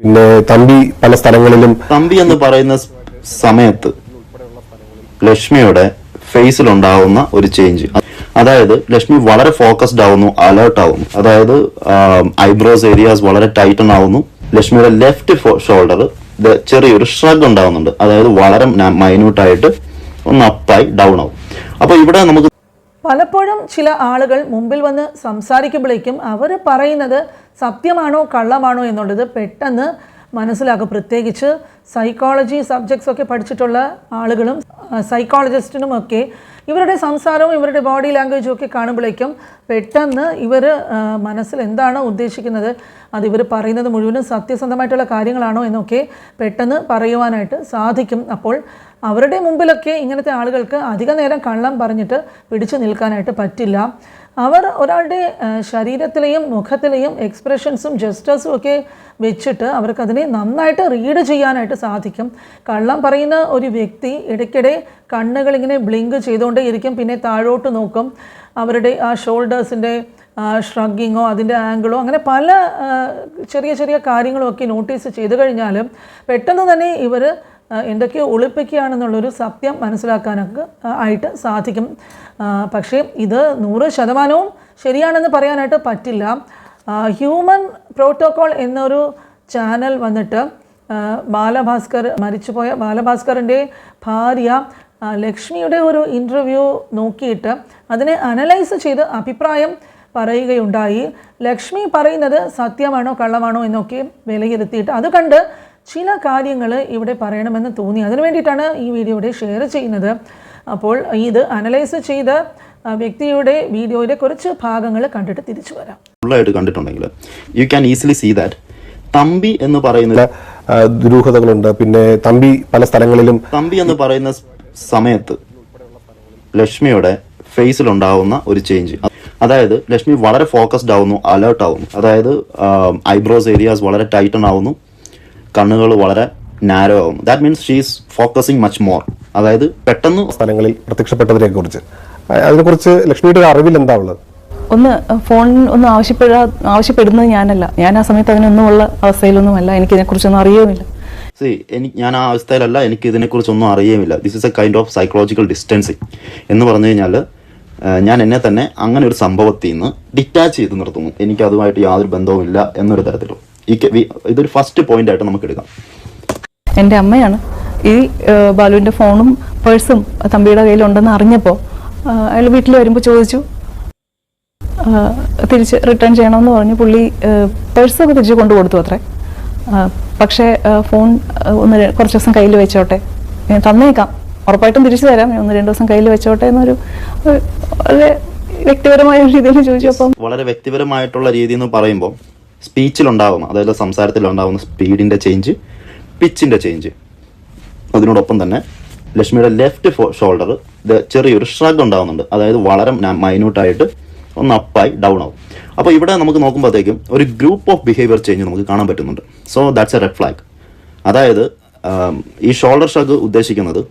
പിന്നെ തമ്പി പല സ്ഥലങ്ങളിലും തമ്പി എന്ന് പറയുന്ന സമയത്ത് ലക്ഷ്മിയുടെ ഫേസിൽ ഉണ്ടാവുന്ന ഒരു ചേഞ്ച് അതായത് ലക്ഷ്മി വളരെ ഫോക്കസ്ഡ് ആവുന്നു അലേർട്ട് ആവുന്നു. അതായത് ഐബ്രോസ് ഏരിയാസ് വളരെ ടൈറ്റൺ ആവുന്നു. ലക്ഷ്മിയുടെ ലെഫ്റ്റ് ഷോൾഡർ ചെറിയൊരു ഷ്രഗ് ഉണ്ടാവുന്നുണ്ട്. അതായത് വളരെ മൈന്യൂട്ടായിട്ട് ഒന്ന് അപ്പായി ഡൗൺ ആവും. അപ്പൊ ഇവിടെ നമുക്ക് പലപ്പോഴും ചില ആളുകൾ മുമ്പിൽ വന്ന് സംസാരിക്കുമ്പോഴേക്കും അവർ പറയുന്നത് സത്യമാണോ കള്ളമാണോ എന്നുള്ളത് പെട്ടെന്ന് മനസ്സിലാക്കും. പ്രത്യേകിച്ച് സൈക്കോളജി സബ്ജക്ട്സ് ഒക്കെ പഠിച്ചിട്ടുള്ള ആളുകളും സൈക്കോളജിസ്റ്റിനും ഒക്കെ ഇവരുടെ സംസാരവും ഇവരുടെ ബോഡി ലാംഗ്വേജും ഒക്കെ കാണുമ്പോഴേക്കും പെട്ടെന്ന് ഇവർ മനസ്സിൽ എന്താണ് ഉദ്ദേശിക്കുന്നത് അത് ഇവർ പറയുന്നത് മുഴുവനും സത്യസന്ധമായിട്ടുള്ള കാര്യങ്ങളാണോ എന്നൊക്കെ പെട്ടെന്ന് പറയുവാനായിട്ട് സാധിക്കും. അപ്പോൾ അവരുടെ മുമ്പിലൊക്കെ ഇങ്ങനത്തെ ആളുകൾക്ക് അധിക നേരം കള്ളം പറഞ്ഞിട്ട് പിടിച്ചു നിൽക്കാനായിട്ട് പറ്റില്ല. അവർ ഒരാളുടെ ശരീരത്തിലെയും മുഖത്തിലെയും എക്സ്പ്രഷൻസും ജസ്റ്റേഴ്സും ഒക്കെ വെച്ചിട്ട് അവർക്കതിനെ നന്നായിട്ട് റീഡ് ചെയ്യാനായിട്ട് സാധിക്കും. കള്ളം പറയുന്ന ഒരു വ്യക്തി ഇടയ്ക്കിടെ കണ്ണുകളിങ്ങനെ ബ്ലിങ്ക് ബ്ലിങ്ക് ചെയ്തുകൊണ്ടേയിരിക്കും പിന്നെ താഴോട്ട് നോക്കും. അവരുടെ ആ ഷോൾഡേഴ്സിന്റെ ഷ്രഗിങ്ങോ അതിന്റെ ആംഗിളോ അങ്ങനെ പല ചെറിയ ചെറിയ കാര്യങ്ങളൊക്കെ നോട്ടീസ് ചെയ്ത് കഴിഞ്ഞാലും പെട്ടെന്ന് തന്നെ ഇവർ എന്തൊക്കെയോ ഒളിപ്പിക്കുകയാണെന്നുള്ളൊരു സത്യം മനസ്സിലാക്കാനൊക്കെ ആയിട്ട് സാധിക്കും. പക്ഷേ ഇത് നൂറ് ശതമാനവും ശരിയാണെന്ന് പറയാനായിട്ട് പറ്റില്ല. ഹ്യൂമൻ പ്രോട്ടോകോൾ എന്നൊരു ചാനൽ വന്നിട്ട് ബാലഭാസ്കർ മരിച്ചുപോയ ബാലഭാസ്കറിന്റെ ഭാര്യ ലക്ഷ്മിയുടെ ഒരു ഇന്റർവ്യൂ നോക്കിയിട്ട് അതിനെ അനലൈസ് ചെയ്ത് അഭിപ്രായം പറയുകയുണ്ടായി. ലക്ഷ്മി പറയുന്നത് സത്യമാണോ കള്ളമാണോ എന്നൊക്കെ വിലയിരുത്തിയിട്ട് അത് കണ്ട് ചില കാര്യങ്ങൾ ഇവിടെ പറയണമെന്ന് തോന്നി. അതിനു വേണ്ടിയിട്ടാണ് ഈ വീഡിയോ ഇവിടെ ഷെയർ ചെയ്യുന്നത്. അപ്പോൾ ഇത് അനലൈസ് ചെയ്ത വ്യക്തിയുടെ വീഡിയോയുടെ കുറച്ച് ഭാഗങ്ങൾ കണ്ടിട്ട് തിരിച്ചു വരാം. ഫുള്ളായിട്ട് കണ്ടിട്ടുണ്ടെങ്കിൽ you can easily see that Thampi എന്ന് പറയുന്ന ദുരൂഹതകളുണ്ട്. പിന്നെ തമ്പി പല സ്ഥലങ്ങളിലും തമ്പി എന്ന് പറയുന്ന സമയത്ത് ലക്ഷ്മിയുടെ ഫേസിൽ ഉണ്ടാവുന്ന ഒരു ചേഞ്ച് അതായത് ലക്ഷ്മി വളരെ ഫോക്കസ്ഡ് ആവുന്നു അലേർട്ട് ആവുന്നു. അതായത് ഐബ്രോസ് ഏരിയാസ് വളരെ ടൈറ്റൺ ആവുന്നു. കണ്ണുകൾ വളരെ നാരോ ആവും that means she's focusing much more അതായത് പെട്ടെന്ന് സ്ഥലങ്ങളിൽ പ്രത്യക്ഷപ്പെട്ടതിനെ കുറിച്ച് അതിനെക്കുറിച്ച് ലക്ഷ്മിയുടെ ഒരു അറിവിൽ എന്താ ഉള്ളത്? ഒന്ന് ഫോൺ ഒന്ന് ആവശ്യപ്പെടാ ആവശ്യപ്പെടുന്നത് ഞാനല്ല. ഞാൻ ആ സമയത്ത് അതിനൊന്നും ഉള്ള അവസ്ഥയിലൊന്നുമല്ല. എനിക്കിതിനെക്കുറിച്ചൊന്നും അറിയുമില്ല സി എനിക്ക് ഞാൻ ആ അവസ്ഥയിലല്ല എനിക്ക് ഇതിനെക്കുറിച്ചൊന്നും അറിയുമില്ല this is a kind of psychological distancing എന്ന് പറഞ്ഞു കഴിഞ്ഞാൽ ഞാൻ എന്നെ തന്നെ അങ്ങനെ ഒരു സംഭവത്തിൽ നിന്ന് ഡിറ്റാച്ച് ചെയ്ത് നിർത്തുന്നു. എനിക്ക് അതുമായിട്ട് യാതൊരു ബന്ധവുമില്ല എന്നൊരു തരത്തിലും. ഈ ഇതൊരു ഫസ്റ്റ് പോയിന്റ് ആയിട്ട് നമുക്ക് എടുക്കാം. എന്റെ അമ്മയാണ്. ഈ ബാലുവിന്റെ ബാലുവിന്റെ ഫോണും പേഴ്സും തമ്പിയുടെ കയ്യിലുണ്ടെന്ന് അറിഞ്ഞപ്പോൾ അയാൾ വീട്ടിൽ വരുമ്പോൾ ചോദിച്ചു തിരിച്ച് റിട്ടേൺ ചെയ്യണമെന്ന് പറഞ്ഞു. പുള്ളി പേഴ്സൊക്കെ തിരിച്ച് കൊണ്ടു കൊടുത്തു അത്രേ. പക്ഷേ ഫോൺ ഒന്ന് കുറച്ച് ദിവസം കയ്യിൽ വെച്ചോട്ടെ. ഞാൻ തന്നേക്കാം. ഉറപ്പായിട്ടും തിരിച്ചു തരാം. ഞാൻ ഒന്ന് രണ്ട് ദിവസം കയ്യിൽ വെച്ചോട്ടെ എന്നൊരു വളരെ വ്യക്തിപരമായ രീതിയിൽ ചോദിച്ചു അപ്പം വളരെ വ്യക്തിപരമായിട്ടുള്ള രീതി എന്ന് പറയുമ്പോൾ സ്പീച്ചിലുണ്ടാവുന്ന അതായത് സംസാരത്തിലുണ്ടാവുന്ന സ്പീഡിന്റെ ചേഞ്ച് പിച്ചിന്റെ ചേഞ്ച് അതിനോടൊപ്പം തന്നെ ലക്ഷ്മിയുടെ ലെഫ്റ്റ് ഷോൾഡർ ചെറിയൊരു ഷ്രഗ് ഉണ്ടാവുന്നുണ്ട്. അതായത് വളരെ മൈന്യൂട്ടായിട്ട് ഒന്ന് അപ്പായി ഡൗൺ ആവും. അപ്പോൾ ഇവിടെ നമുക്ക് നോക്കുമ്പോഴത്തേക്കും ഒരു ഗ്രൂപ്പ് ഓഫ് ബിഹേവിയർ ചേഞ്ച് നമുക്ക് കാണാൻ പറ്റുന്നുണ്ട്. So that's a red flag അതായത് ഈ ഷോൾഡർ ഷ്രഗ് ഉദ്ദേശിക്കുന്നത്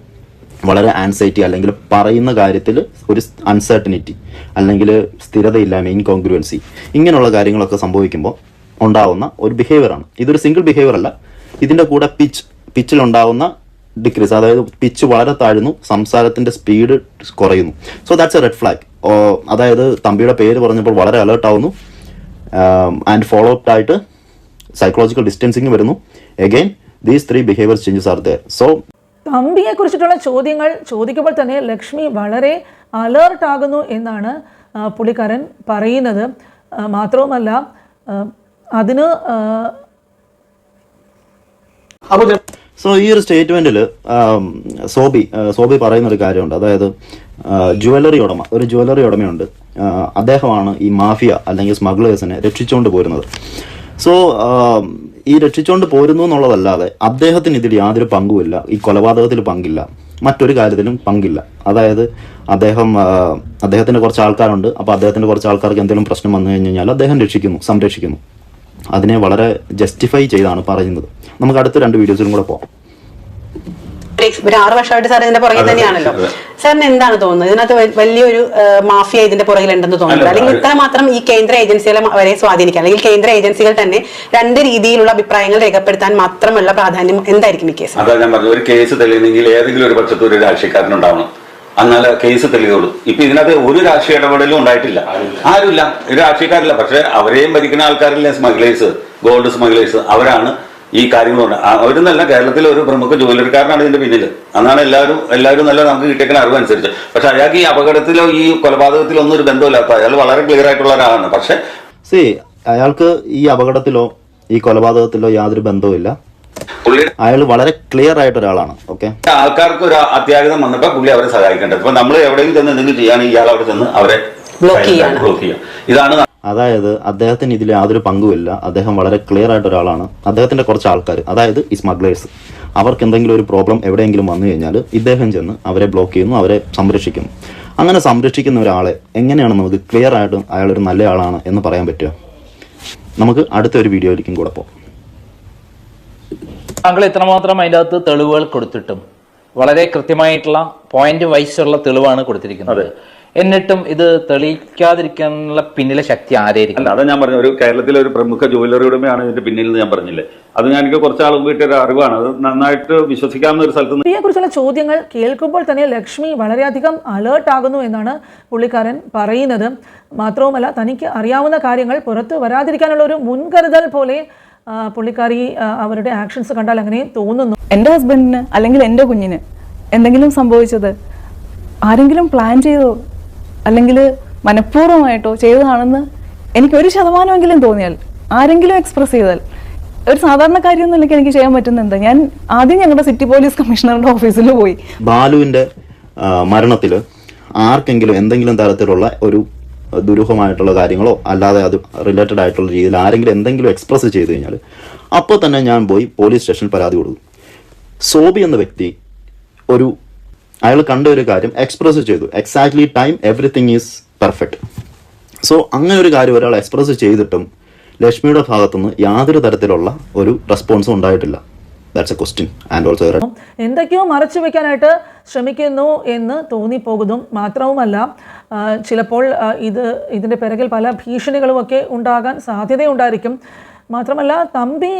വളരെ ആൻസൈറ്റി അല്ലെങ്കിൽ പറയുന്ന കാര്യത്തിൽ ഒരു അൺസർട്ടനിറ്റി അല്ലെങ്കിൽ സ്ഥിരതയില്ലായ്മ ഇൻകോൺഗ്രുവൻസി ഇങ്ങനെയുള്ള കാര്യങ്ങളൊക്കെ സംഭവിക്കുമ്പോൾ ഉണ്ടാവുന്ന ഒരു ബിഹേവിയറാണ് ഇതൊരു സിംഗിൾ ബിഹേവിയർ അല്ല. ഇതിന്റെ കൂടെ പിച്ച് പിച്ചിൽ ഉണ്ടാവുന്ന ഡിക്രീസ് അതായത് പിച്ച് വളരെ താഴ്ന്നു സംസാരത്തിന്റെ സ്പീഡ് കുറയുന്നു. So that's a red flag അതായത് തമ്പിയുടെ പേര് പറഞ്ഞപ്പോൾ വളരെ അലേർട്ട് ആവുന്നു. ആൻഡ് ഫോളോ അപ്പ് ആയിട്ട് സൈക്കോളജിക്കൽ ഡിസ്റ്റൻസിങ് വരുന്നു. Again these three behaviour changes are there so തമ്പിയെ കുറിച്ചിട്ടുള്ള ചോദ്യങ്ങൾ ചോദിക്കുമ്പോൾ തന്നെ ലക്ഷ്മി വളരെ അലേർട്ട് ആകുന്നു എന്നാണ് പുള്ളിക്കാരൻ പറയുന്നത്. മാത്രവുമല്ല അതിന് സോ ഈ ഒരു സ്റ്റേറ്റ്മെന്റിൽ സോബി സോബി പറയുന്ന ഒരു കാര്യമുണ്ട്. അതായത് ജുവലറി ഉടമ ഒരു ജുവലറി ഉടമയുണ്ട്. അദ്ദേഹമാണ് ഈ മാഫിയ അല്ലെങ്കിൽ സ്മഗ്ലേഴ്സിനെ രക്ഷിച്ചുകൊണ്ട് പോരുന്നത്. സോ ഈ രക്ഷിച്ചുകൊണ്ട് പോരുന്നു എന്നുള്ളതല്ലാതെ അദ്ദേഹത്തിന് ഇതിൽ യാതൊരു പങ്കുമില്ല. ഈ കൊലപാതകത്തിൽ പങ്കില്ല. മറ്റൊരു കാര്യത്തിലും പങ്കില്ല. അതായത് അദ്ദേഹം അദ്ദേഹത്തിന്റെ കുറച്ച് ആൾക്കാരുണ്ട്. അപ്പോൾ അദ്ദേഹത്തിന്റെ കുറച്ച് ആൾക്കാർക്ക് എന്തെങ്കിലും പ്രശ്നം വന്നു കഴിഞ്ഞു കഴിഞ്ഞാൽ അദ്ദേഹം രക്ഷിക്കുന്നു സംരക്ഷിക്കുന്നു. അതിനെ വളരെ ജസ്റ്റിഫൈ ചെയ്താണ് പറയുന്നത്. നമുക്ക് അടുത്ത രണ്ട് വീഡിയോസിലും കൂടെ പോകാം ഒരു ആറ് വർഷമായിട്ട് സാർ ഇതിന്റെ പുറകിൽ തന്നെയാണല്ലോ. സാറിന് എന്താണ് തോന്നുന്നത്? ഇതിനകത്ത് വലിയൊരു മാഫിയ ഇതിന്റെ പുറകിൽ ഉണ്ടെന്ന് തോന്നുന്നത് അല്ലെങ്കിൽ ഇത്ര മാത്രം ഈ കേന്ദ്ര ഏജൻസികളെ വരെ സ്വാധീനിക്കാൻ അല്ലെങ്കിൽ കേന്ദ്ര ഏജൻസികൾ തന്നെ രണ്ട് രീതിയിലുള്ള അഭിപ്രായങ്ങൾ രേഖപ്പെടുത്താൻ മാത്രമുള്ള പ്രാധാന്യം എന്തായിരിക്കും ഈ കേസ് അതാ ഞാൻ പറഞ്ഞു ഒരു കേസ് തെളിയണമെങ്കിൽ ഏതെങ്കിലും ഒരു പക്ഷത്ത് ഒരു രാഷ്ട്രീയക്കാരനുണ്ടാവണം. എന്നാലേ കേസ് തെളിയുള്ളൂ. ഇപ്പൊ ഇതിനകത്ത് ഒരു രാഷ്ട്രീയ ഇടപെടലും ഉണ്ടായിട്ടില്ല. ആരുമില്ല. ഒരു രാഷ്ട്രീയക്കാരില്ല. പക്ഷെ അവരെയും ഭരിക്കുന്ന ആൾക്കാരില്ലേ? സ്മഗ്ലേഴ്സ് ഗോൾഡ് സ്മഗ്ലേഴ്സ് അവരാണ് ഈ കാര്യങ്ങൾ കൊണ്ട്. അവരെന്നല്ല കേരളത്തിലെ ഒരു പ്രമുഖ ജോലിക്കാരനാണ് ഇതിന്റെ പിന്നിൽ അന്നാണ് എല്ലാവരും എല്ലാവരും നല്ല നമുക്ക് കിട്ടിയേക്കുന്ന അറിവ് അനുസരിച്ച്. പക്ഷെ അയാൾക്ക് ഈ അപകടത്തിലോ ഈ കൊലപാതകത്തിലോ ഒന്നും ഒരു ബന്ധമില്ലാത്ത അയാൾ വളരെ ക്ലിയർ ആയിട്ടുള്ള ഒരാളാണ്. പക്ഷെ സി അയാൾക്ക് ഈ അപകടത്തിലോ ഈ കൊലപാതകത്തിലോ യാതൊരു ബന്ധവുമില്ല. അയാൾ വളരെ ക്ലിയർ ആയിട്ട് ഒരാളാണ്. ഓക്കെ ആൾക്കാർക്ക് ഒരു അത്യാഗ്രഹം വന്നപ്പോൾ പുള്ളി അവരെ സഹായിക്കേണ്ടത്. ഇപ്പൊ നമ്മൾ എവിടെയും ചെന്ന് എന്തെങ്കിലും ചെയ്യുകയാണെങ്കിൽ ഇയാൾ അവിടെ ചെന്ന് അവരെ. ബ്ലോക്ക് ചെയ്യാം. ഇതാണ് അതായത് അദ്ദേഹത്തിന് ഇതിൽ യാതൊരു പങ്കുമില്ല. അദ്ദേഹം വളരെ ക്ലിയർ ആയിട്ട് ഒരാളാണ്. അദ്ദേഹത്തിന്റെ കുറച്ച് ആൾക്കാർ അതായത് ഈ സ്മഗ്ലേഴ്സ് അവർക്ക് എന്തെങ്കിലും ഒരു പ്രോബ്ലം എവിടെയെങ്കിലും വന്നു കഴിഞ്ഞാൽ ഇദ്ദേഹം ചെന്ന് അവരെ ബ്ലോക്ക് ചെയ്യുന്നു അവരെ സംരക്ഷിക്കുന്നു. അങ്ങനെ സംരക്ഷിക്കുന്ന ഒരാളെ എങ്ങനെയാണ് നമുക്ക് ക്ലിയർ ആയിട്ട് അയാളൊരു ഒരു നല്ല ആളാണ് എന്ന് പറയാൻ പറ്റുക. നമുക്ക് അടുത്ത ഒരു വീഡിയോയിലേക്കും കൂടെ പോകാം. താങ്കൾ ഇത്രമാത്രം അതിന്റെ അകത്ത് തെളിവുകൾ കൊടുത്തിട്ടും വളരെ കൃത്യമായിട്ടുള്ള പോയിന്റ് വൈസുള്ള തെളിവാണ് കൊടുത്തിരിക്കുന്നത്. എന്നിട്ടും ഇത് തെളിയിക്കാതിരിക്കാനുള്ള പിന്നിലെ ശക്തി ആരായിരിക്കും? അല്ല അതാ ഞാൻ പറഞ്ഞു ഒരു കേരളത്തിലെ ഒരു പ്രമുഖ ജ്വല്ലറി ഉടമയാണ് ഇതിന്റെ പിന്നിൽ ഞാൻ പറഞ്ഞില്ലേ. അത് ഞാൻ എനിക്ക് കുറച്ച് ആളും കിട്ടിയ ഒരു അറിവാണ്. അത് നന്നായിട്ട് വിശ്വസിക്കാവുന്ന ഒരു സ്ഥലത്ത് ഇതിനെക്കുറിച്ചുള്ള കുറിച്ചുള്ള ചോദ്യങ്ങൾ കേൾക്കുമ്പോൾ തന്നെ ലക്ഷ്മി വളരെയധികം അലേർട്ട് ആകുന്നു എന്നാണ് പുള്ളിക്കാരൻ പറയുന്നത്. മാത്രവുമല്ല തനിക്ക് അറിയാവുന്ന കാര്യങ്ങൾ പുറത്തു വരാതിരിക്കാനുള്ള ഒരു മുൻകരുതൽ പോലെ പുള്ളിക്കാരി അവരുടെ ആക്ഷൻസ് കണ്ടാൽ അങ്ങനെ തോന്നുന്നു. എന്റെ ഹസ്ബൻഡിന് അല്ലെങ്കിൽ എന്റെ കുഞ്ഞിന് എന്തെങ്കിലും സംഭവിച്ചത് ആരെങ്കിലും പ്ലാൻ ചെയ്തോ അല്ലെങ്കിൽ മനഃപൂർവമായിട്ടോ ചെയ്തതാണെന്ന് എനിക്ക് ഒരു ശതമാനമെങ്കിലും തോന്നിയാൽ ആരെങ്കിലും എക്സ്പ്രസ് ചെയ്താൽ ഒരു സാധാരണ സാധാരണക്കാരിയൊന്നുമില്ലെങ്കിൽ എനിക്ക് ചെയ്യാൻ പറ്റുന്നുണ്ട് ഞാൻ ആദ്യം ഞങ്ങളുടെ സിറ്റി പോലീസ് കമ്മീഷണറുടെ ഓഫീസിൽ പോയി. ബാലുവിന്റെ മരണത്തിൽ ആർക്കെങ്കിലും എന്തെങ്കിലും തരത്തിലുള്ള ഒരു ദുരൂഹമായിട്ടുള്ള കാര്യങ്ങളോ അല്ലാതെ അത് റിലേറ്റഡ് ആയിട്ടുള്ള രീതിയിൽ ആരെങ്കിലും എന്തെങ്കിലും എക്സ്പ്രസ് ചെയ്തു കഴിഞ്ഞാൽ അപ്പോൾ തന്നെ ഞാൻ പോയി പോലീസ് സ്റ്റേഷനിൽ പരാതി കൊടുക്കും. സോബി എന്ന വ്യക്തി ഒരു അയാൾ കണ്ട ഒരു കാര്യം എക്സ്പ്രസ് ചെയ്തു. Exactly time everything is perfect so അങ്ങനെ ഒരു കാര്യം ഒരാൾ എക്സ്പ്രസ് ചെയ്തിട്ടും ലക്ഷ്മിയുടെ ഭാഗത്തുനിന്ന് യാതൊരു തരത്തിലുള്ള ഒരു റെസ്പോൺസും ഉണ്ടായിട്ടില്ല. That's a question and also എന്തൊക്കെയോ മറച്ചു വെക്കാനായിട്ട് ശ്രമിക്കുന്നു എന്ന് തോന്നിപ്പോകുന്നു മാത്രവുമല്ല ചിലപ്പോൾ ഇത് ഇതിന്റെ പിറകിൽ പല ഭീഷണികളുമൊക്കെ ഉണ്ടാകാൻ സാധ്യതയുണ്ടായിരിക്കും. മാത്രമല്ല തമ്പി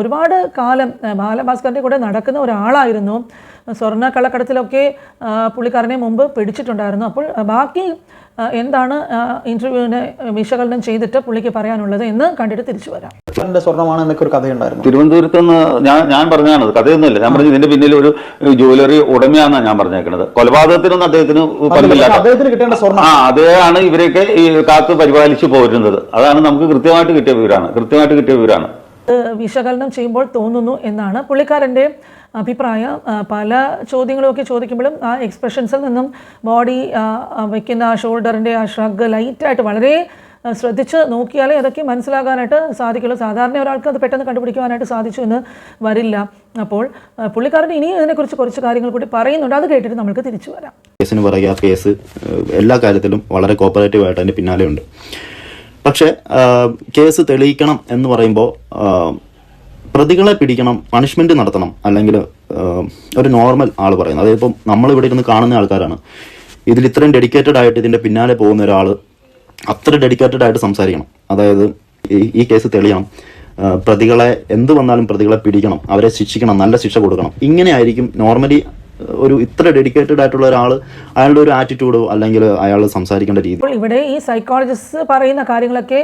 ഒരുപാട് കാലം ബാലഭാസ്കറിന്റെ കൂടെ നടക്കുന്ന ഒരാളായിരുന്നു. സ്വർണ കള്ളക്കടത്തിലൊക്കെ പുള്ളിക്കാരനെ മുമ്പ് പിടിച്ചിട്ടുണ്ടായിരുന്നു. അപ്പോൾ ബാക്കി എന്താണ് ഇന്റർവ്യൂവിനെ വിശകലനം ചെയ്തിട്ട് പുള്ളിക്ക് പറയാനുള്ളത് എന്ന് കണ്ടിട്ട് തിരിച്ചു വരാം. സ്വർണമാണ് എന്നൊക്കെ ഒരു കഥയുണ്ടായിരുന്നു. തിരുവനന്തപുരത്ത് നിന്ന് ഞാൻ ഞാൻ പറഞ്ഞാണത് കഥയൊന്നുമില്ല. ഞാൻ പറഞ്ഞു ഇതിന്റെ പിന്നിൽ ഒരു ജ്വല്ലറി ഉടമയാണെന്നാണ് ഞാൻ പറഞ്ഞേക്കുന്നത് കൊലപാതകത്തിനൊന്നും അദ്ദേഹത്തിന് അദ്ദേഹത്തിന് കിട്ടേണ്ട സ്വർണം ആ അതെയാണ് ഇവരെയൊക്കെ ഈ കാത്ത് പരിപാലിച്ചു പോരുന്നത്. അതാണ് നമുക്ക് കൃത്യമായിട്ട് കിട്ടിയ വിവരമാണ്. കൃത്യമായിട്ട് കിട്ടിയ വിവരമാണ്. വിശകലനം ചെയ്യുമ്പോൾ തോന്നുന്നു എന്നാണ്. പുള്ളിക്കാരന്റെ അഭിപ്രായം പല ചോദ്യങ്ങളുമൊക്കെ ചോദിക്കുമ്പോഴും ആ എക്സ്പ്രഷൻസിൽ നിന്നും ബോഡി വയ്ക്കുന്ന ആ ഷോൾഡറിന്റെ ആ ഷ്രഗ് ലൈറ്റായിട്ട് വളരെ ശ്രദ്ധിച്ച് നോക്കിയാലേ അതൊക്കെ മനസ്സിലാകാനായിട്ട് സാധിക്കുള്ളൂ. സാധാരണ ഒരാൾക്ക് അത് പെട്ടെന്ന് കണ്ടുപിടിക്കുവാനായിട്ട് സാധിച്ചു എന്ന് വരില്ല. അപ്പോൾ പുള്ളിക്കാരൻ ഇനിയും ഇതിനെക്കുറിച്ച് കുറച്ച് കാര്യങ്ങൾ കൂടി പറയുന്നുണ്ട്. അത് കേട്ടിട്ട് നമുക്ക് തിരിച്ചു വരാം. കേസിന് പറയുക കേസ് എല്ലാ കാര്യത്തിലും വളരെ കോപ്പറേറ്റീവ് ആയിട്ട് അതിന്റെ പിന്നാലെ ഉണ്ട് പക്ഷേ കേസ് തെളിയിക്കണം എന്ന് പറയുമ്പോൾ പ്രതികളെ പിടിക്കണം പണിഷ്മെന്റ് നടത്തണം അല്ലെങ്കിൽ ഒരു നോർമൽ ആൾ പറയുന്നത്. അതായത് ഇപ്പം നമ്മളിവിടെ ഇരുന്ന് കാണുന്ന ആൾക്കാരാണ്. ഇതിൽ ഇത്രയും ഡെഡിക്കേറ്റഡ് ആയിട്ട് ഇതിന്റെ പിന്നാലെ പോകുന്ന ഒരാൾ അത്ര ഡെഡിക്കേറ്റഡ് ആയിട്ട് സംസാരിക്കണം. അതായത് ഈ ഈ കേസ് തെളിയണം. പ്രതികളെ എന്ത് വന്നാലും പ്രതികളെ പിടിക്കണം. അവരെ ശിക്ഷിക്കണം. നല്ല ശിക്ഷ കൊടുക്കണം. ഇങ്ങനെ ആയിരിക്കും നോർമലി ഒരു ഇത്ര ഡെഡിക്കേറ്റഡ് ആയിട്ടുള്ള ഒരാൾ അയാളുടെ ഒരു ആറ്റിറ്റ്യൂഡോ അല്ലെങ്കിൽ അയാൾ സംസാരിക്കേണ്ട രീതി. ഇവിടെ ഈ സൈക്കോളജിസ്റ്റ് പറയുന്ന കാര്യങ്ങളൊക്കെ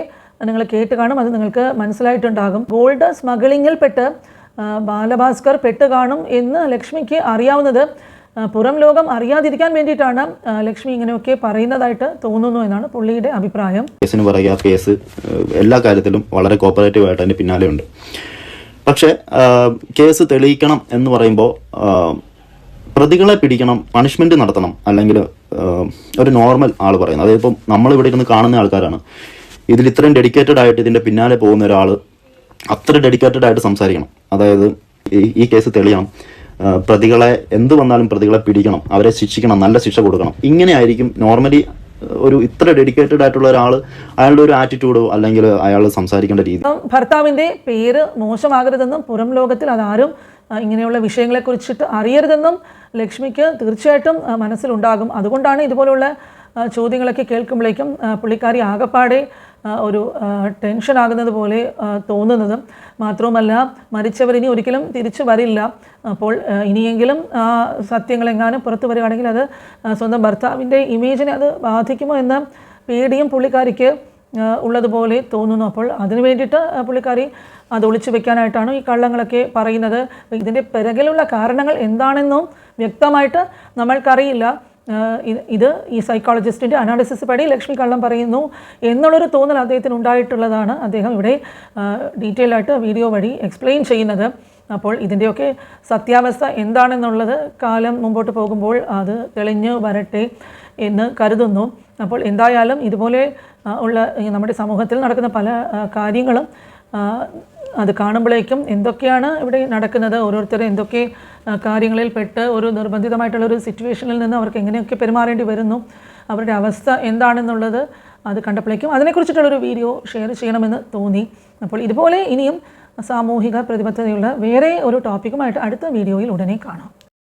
നിങ്ങൾ കേട്ട് കാണും അത് നിങ്ങൾക്ക് മനസ്സിലായിട്ടുണ്ടാകും. ഗോൾഡ് സ്മഗ്ലിങ്ങിൽപ്പെട്ട് പെട്ട് ബാലഭാസ്കർ പെട്ട് കാണും എന്ന് ലക്ഷ്മിക്ക് അറിയാവുന്നത് പുറം ലോകം അറിയാതിരിക്കാൻ വേണ്ടിയിട്ടാണ് ലക്ഷ്മി ഇങ്ങനെയൊക്കെ പറയുന്നതായിട്ട് തോന്നുന്നു എന്നാണ് പുള്ളിയുടെ അഭിപ്രായം. കേസിന് പറയുക കേസ് എല്ലാ കാര്യത്തിലും വളരെ കോപ്പറേറ്റീവ് ആയിട്ട് അതിന്റെ പിന്നാലെ ഉണ്ട് പക്ഷേ കേസ് തെളിയിക്കണം എന്ന് പറയുമ്പോൾ പ്രതികളെ പിടിക്കണം പണിഷ്മെന്റ് നടത്തണം അല്ലെങ്കിൽ ഒരു നോർമൽ ആൾ പറയുന്നത്. അതായത് ഇപ്പം നമ്മളിവിടെ ഇരുന്ന് കാണുന്ന ആൾക്കാരാണ്. ഇതിൽ ഇത്രയും ഡെഡിക്കേറ്റഡ് ആയിട്ട് ഇതിന്റെ പിന്നാലെ പോകുന്ന ഒരാൾ അത്ര ഡെഡിക്കേറ്റഡ് ആയിട്ട് സംസാരിക്കണം. അതായത് ഈ കേസ് തെളിയണം. പ്രതികളെ എന്ത് വന്നാലും പ്രതികളെ പിടിക്കണം അവരെ ശിക്ഷിക്കണം നല്ല ശിക്ഷ കൊടുക്കണം. ഇങ്ങനെ ആയിരിക്കും നോർമലി ഒരു ഇത്ര ഡെഡിക്കേറ്റഡ് ആയിട്ടുള്ള ഒരാൾ അയാളുടെ ഒരു ആറ്റിറ്റ്യൂഡോ അല്ലെങ്കിൽ അയാൾ സംസാരിക്കേണ്ട രീതി. ഭർത്താവിന്റെ പേര് മോശമാകരുതെന്നും പുറം ലോകത്തിൽ അതാരും ഇങ്ങനെയുള്ള ഇങ്ങനെയുള്ള വിഷയങ്ങളെക്കുറിച്ചിട്ട് അറിയരുതെന്നും ലക്ഷ്മിക്ക് തീർച്ചയായിട്ടും മനസ്സിലുണ്ടാകും. അതുകൊണ്ടാണ് ഇതുപോലുള്ള ചോദ്യങ്ങളൊക്കെ കേൾക്കുമ്പോഴേക്കും പുള്ളിക്കാരി ആകപ്പാടെ ഒരു ടെൻഷനാകുന്നത് പോലെ തോന്നുന്നത്. മാത്രവുമല്ല മരിച്ചവർ ഇനി ഒരിക്കലും തിരിച്ചു വരില്ല. അപ്പോൾ ഇനിയെങ്കിലും സത്യങ്ങളെങ്ങാനും പുറത്തു വരികയാണെങ്കിൽ അത് സ്വന്തം ഭർത്താവിന്റെ ഇമേജിനെ അത് ബാധിക്കുമോ എന്ന പേടിയും പുള്ളിക്കാരിക്ക് ഉള്ളതുപോലെ തോന്നുന്നു. അപ്പോൾ അതിന് വേണ്ടിയിട്ട് പുള്ളിക്കാരി അത് ഒളിച്ചു വെക്കാനായിട്ടാണ് ഈ കള്ളങ്ങളൊക്കെ പറയുന്നത്. ഇതിന്റെ പിറകിലുള്ള കാരണങ്ങൾ എന്താണെന്നും വ്യക്തമായിട്ട് നമ്മൾക്കറിയില്ല. ഇത് ഈ സൈക്കോളജിസ്റ്റിന്റെ അനാലിസിസ് പടി ലക്ഷ്മി കള്ളം പറയുന്നു എന്നുള്ളൊരു തോന്നൽ അദ്ദേഹത്തിന് ഉണ്ടായിട്ടുള്ളതാണ്. അദ്ദേഹം ഇവിടെ ഡീറ്റെയിൽ ആയിട്ട് വീഡിയോ വഴി എക്സ്പ്ലെയിൻ ചെയ്യുന്നത്. അപ്പോൾ ഇതിന്റെയൊക്കെ സത്യാവസ്ഥ എന്താണെന്നുള്ളത് കാലം മുമ്പോട്ട് പോകുമ്പോൾ അത് തെളിഞ്ഞ് വരട്ടെ എന്ന് കരുതുന്നു. അപ്പോൾ എന്തായാലും ഇതുപോലെ ഉള്ള നമ്മുടെ സമൂഹത്തിൽ നടക്കുന്ന പല കാര്യങ്ങളും അത് കാണുമ്പോഴേക്കും എന്തൊക്കെയാണ് ഇവിടെ നടക്കുന്നത്? ഓരോരുത്തരും എന്തൊക്കെ കാര്യങ്ങളിൽ പെട്ട് ഒരു നിർബന്ധിതമായിട്ടുള്ള ഒരു സിറ്റുവേഷനിൽ നിന്ന് അവർക്ക് എങ്ങനെയൊക്കെ പെരുമാറേണ്ടി വരുന്നു? അവരുടെ അവസ്ഥ എന്താണെന്നുള്ളത് അത് കണ്ടപ്പോഴേക്കും അതിനെക്കുറിച്ചിട്ടുള്ളൊരു വീഡിയോ ഷെയർ ചെയ്യണമെന്ന് തോന്നി. അപ്പോൾ ഇതുപോലെ ഇനിയും സാമൂഹിക പ്രതിബദ്ധതയുള്ള വേറെ ഒരു ടോപ്പിക്കുമായിട്ട് അടുത്ത വീഡിയോയിൽ ഉടനെ കാണാം.